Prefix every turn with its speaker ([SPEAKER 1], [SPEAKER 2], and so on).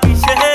[SPEAKER 1] কিসে